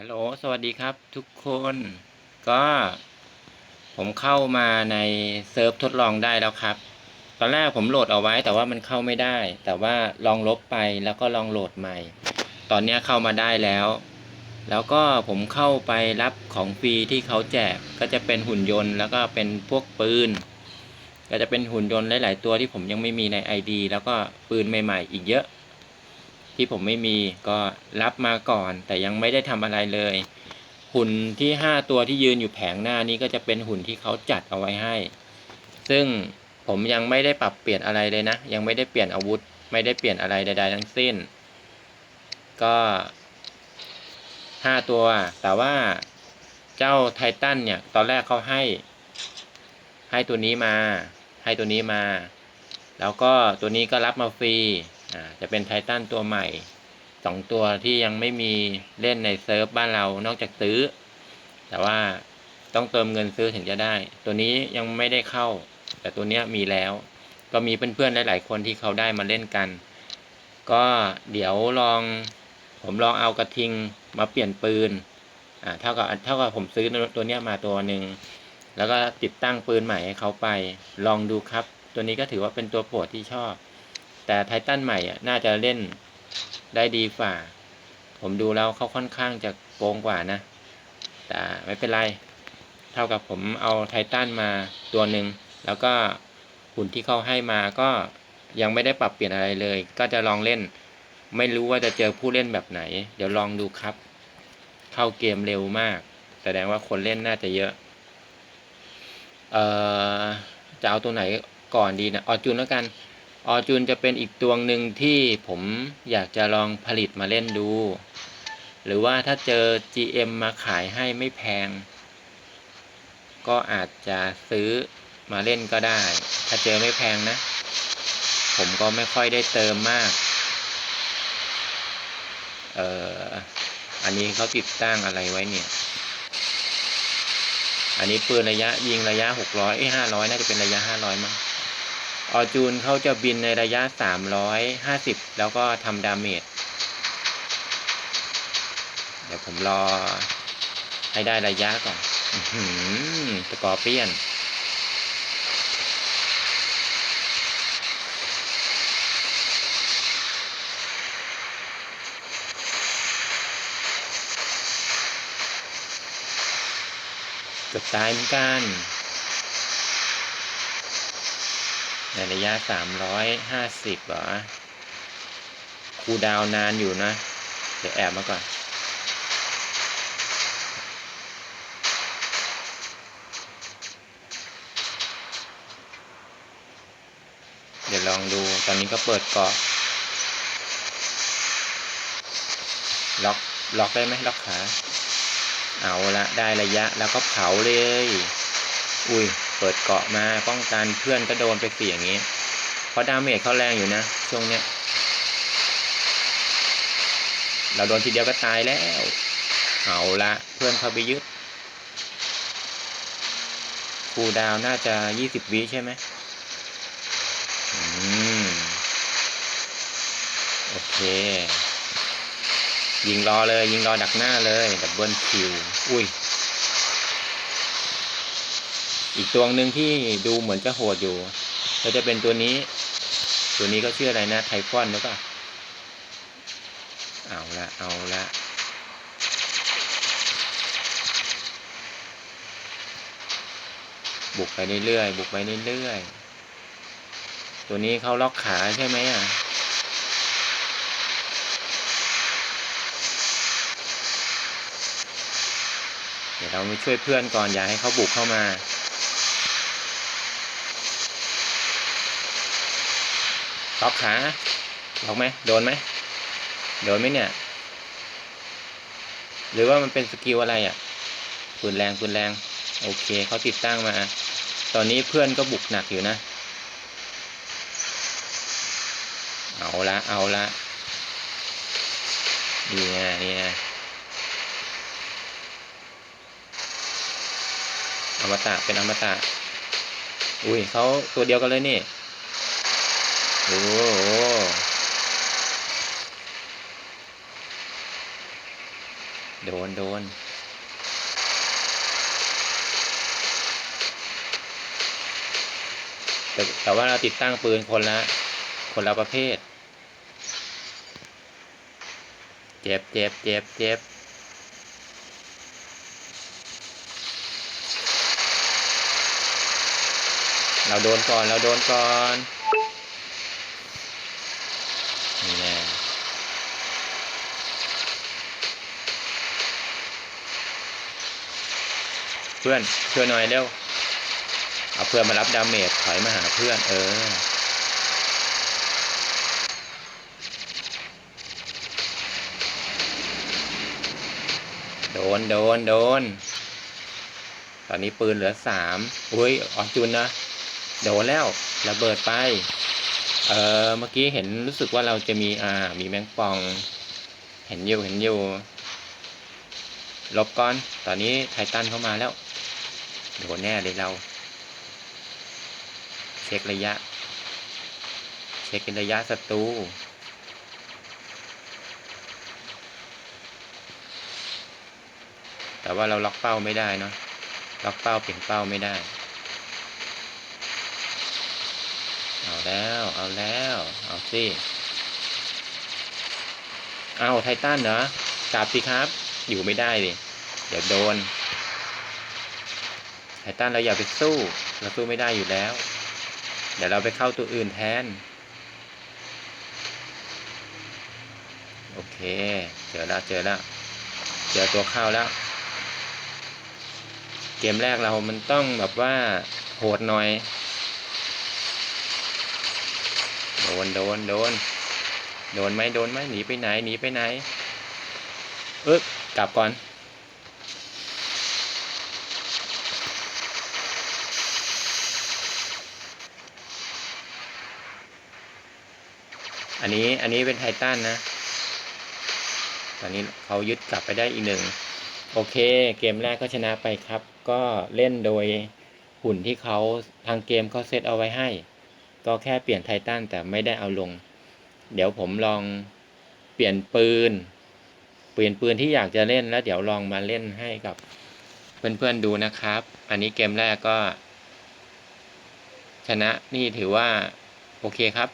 ฮัลโหล สวัสดีครับทุกคน ก็ผมเข้ามาในเซิร์ฟทดลองได้แล้วครับ ตอนแรกผมโหลดเอาไว้แต่ว่ามันเข้าไม่ได้ แต่ว่าลองลบไปแล้วก็ลองโหลดใหม่ ตอนนี้เข้ามาได้แล้ว แล้วก็ผมเข้าไปรับของฟรีที่เขาแจก ก็จะเป็นหุ่นยนต์ แล้วก็เป็นพวกปืน ก็จะเป็นหุ่นยนต์หลาย ๆ ตัวที่ผมยังไม่มีใน ID แล้วก็ปืนใหม่ ๆ อีกเยอะ ที่ผมไม่มีก็รับมาก่อน แต่ยังไม่ได้ทำอะไรเลย หุ่นที่ห้าตัวที่ยืนอยู่แผงหน้านี้ก็จะเป็นหุ่นที่เขาจัดเอาไว้ให้ ซึ่งผมยังไม่ได้ปรับเปลี่ยนอะไรเลยนะ ยังไม่ได้เปลี่ยนอาวุธ ไม่ได้เปลี่ยนอะไรใดๆทั้งสิ้น ก็ห้าตัว แต่ว่าเจ้าไททันเนี่ย ตอนแรกเขาให้ ให้ตัวนี้มา ให้ตัวนี้มา แล้วก็ตัวนี้ก็รับมาฟรี จะเป็นไททันตัวใหม่สองตัวที่ยังไม่มีเล่นในเซิร์ฟบ้านเรานอกจากซื้อ แต่ว่าต้องเติมเงินซื้อถึงจะได้ ตัวนี้ยังไม่ได้เข้า แต่ตัวนี้มีแล้ว ก็มีเพื่อนๆหลายๆคนที่เขาได้มาเล่นกัน ก็เดี๋ยวลอง ผมลองเอากระทิงมาเปลี่ยนปืนอ่าเท่ากับเท่ากับผมซื้อตัวนี้มาตัวหนึ่งแล้วก็ติดตั้งปืนใหม่ให้เขาไป ลองดูครับ ตัวนี้ก็ถือว่าเป็นตัวโปรดที่ชอบ แต่ไททันใหม่อะน่าจะเล่นได้ดีกว่า ผมดูแล้วเขาค่อนข้างจะโกงกว่านะ แต่ไม่เป็นไร เท่ากับผมเอาไททันมาตัวหนึ่ง แล้วก็หุ่นที่เขาให้มาก็ยังไม่ได้ปรับเปลี่ยนอะไรเลย ก็จะลองเล่น ไม่รู้ว่าจะเจอผู้เล่นแบบไหน เดี๋ยวลองดูครับ เข้าเกมเร็วมาก แสดงว่าคนเล่นน่าจะเยอะเอ่อจะเอาตัวไหนก่อนดีนะออจูนแล้วกัน ออจูนจะเป็นอีกตัวหนึ่งที่ผมอยากจะลองผลิตมาเล่นดู หรือว่าถ้าเจอ GM มาขายให้ไม่แพง ก็อาจจะซื้อมาเล่นก็ได้ ถ้าเจอไม่แพงนะ ผมก็ไม่ค่อยได้เติมมาก เอ่อ อันนี้เขาติดตั้งอะไรไว้เนี่ย อันนี้ปืนระยะยิงระยะหกร้อยเอ้ห้าร้อยน่าจะเป็นระยะห้าร้อยมั้ง ออจูนเขาจะบินในระยะสามร้อยห้าสิบแล้วก็ทำดาเมจ เดี๋ยวผมรอให้ได้ระยะก่อนอื้อหือสกอร์เปียน เกือบตายเหมือนกัน ในระยะสามร้อยห้าสิบเหรอคูดาวนานอยู่นะ เดี๋ยวแอบมาก่อน เดี๋ยวลองดู ตอนนี้ก็เปิดเกาะ ล็อกล็อกได้ไหมล็อกขา เอาละได้ระยะแล้วก็เผาเลย อุ้ย เปิดเกาะมาป้องกันเพื่อนก็โดนไปเสียอย่างนี้ เพราะดาเมจเขาแรงอยู่นะ ช่วงเนี้ย เราโดนทีเดียวก็ตายแล้ว เอาละเพื่อนเขาไปยึดคูดาวน์น่าจะยี่สิบวิใช่ไหมอืม โอเค ยิงรอเลยยิงรอดักหน้าเลยดับเบิลคิว อุ้ย อีกตัวหนึ่งที่ดูเหมือนจะโหดอยู่ ก็จะเป็นตัวนี้ ตัวนี้ก็ชื่ออะไรนะไทฟอนหรือเปล่าเอาละเอาละบุกไปเรื่อยๆบุกไปเรื่อยๆตัวนี้เขาล็อกขาใช่ไหมอะเดี๋ยวเราไปช่วยเพื่อนก่อนอย่าให้เขาบุกเข้ามา ล็อกขาล็อกไหมโดนไหมโดนไหมเนี่ย หรือว่ามันเป็นสกิลอะไรอะปืนแรงปืนแรง โอเคเขาติดตั้งมา ตอนนี้เพื่อนก็บุกหนักอยู่นะ เอาละเอาละนี่ไงนี่ไงอมตะเป็นอมตะ อุ้ยเขาตัวเดียวกันเลยนี่ โอ้โดน โดน แต่แต่ว่าเราติดตั้งปืนคนละ คนละประเภท เจ็บเจ็บเจ็บเจ็บเราโดนก่อน เราโดนก่อนแน่ เพื่อนช่วยหน่อยเร็วเอาเพื่อนมารับดาเมจถอยมาหาเพื่อน เออ โดนโดนโดน ตอนนี้ปืนเหลือสามอุ้ยออกจุนนะ โดนแล้วระเบิดไป เออเมื่อกี้เห็นรู้สึกว่าเราจะมีอ่า มีแมงปอง เห็นอยู่เห็นอยู่ลบก่อน ตอนนี้ไททันเข้ามาแล้ว โดนแน่เลยเรา เช็คระยะ เช็คระยะศัตรูแต่ว่าเราล็อกเป้าไม่ได้เนาะล็อกเป้าเปลี่ยนเป้าไม่ได้ เอาแล้ว เอาแล้ว เอาสิเอาไททันเหรอกลับสิครับ อยู่ไม่ได้ดิเดี๋ยวโดน ททันเราอย่าไปสู้ เราสู้ไม่ได้อยู่แล้ว เดี๋ยวเราไปเข้าตัวอื่นแทน โอเค เจอแล้วเจอแล้วเจอตัวเข้าแล้ว เกมแรกเรามันต้องแบบว่าโหดหน่อย โดนโดนโดน โดนไหมโดนไหมหนีไปไหนหนีไปไหนเอ๊ะกลับก่อน อันนี้อันนี้เป็นไททันนะ ตอนนี้เขายึดกลับไปได้อีกหนึ่ง โอเค เกมแรกก็ชนะไปครับ ก็เล่นโดยหุ่นที่เขาทางเกมเขาเซตเอาไว้ให้ ก็แค่เปลี่ยนไททันแต่ไม่ได้เอาลง เดี๋ยวผมลองเปลี่ยนปืน เปลี่ยนปืนที่อยากจะเล่นแล้ว เดี๋ยวลองมาเล่นให้กับเพื่อนๆดูนะครับ อันนี้เกมแรกก็ ชนะนี่ถือว่า โอเคครับ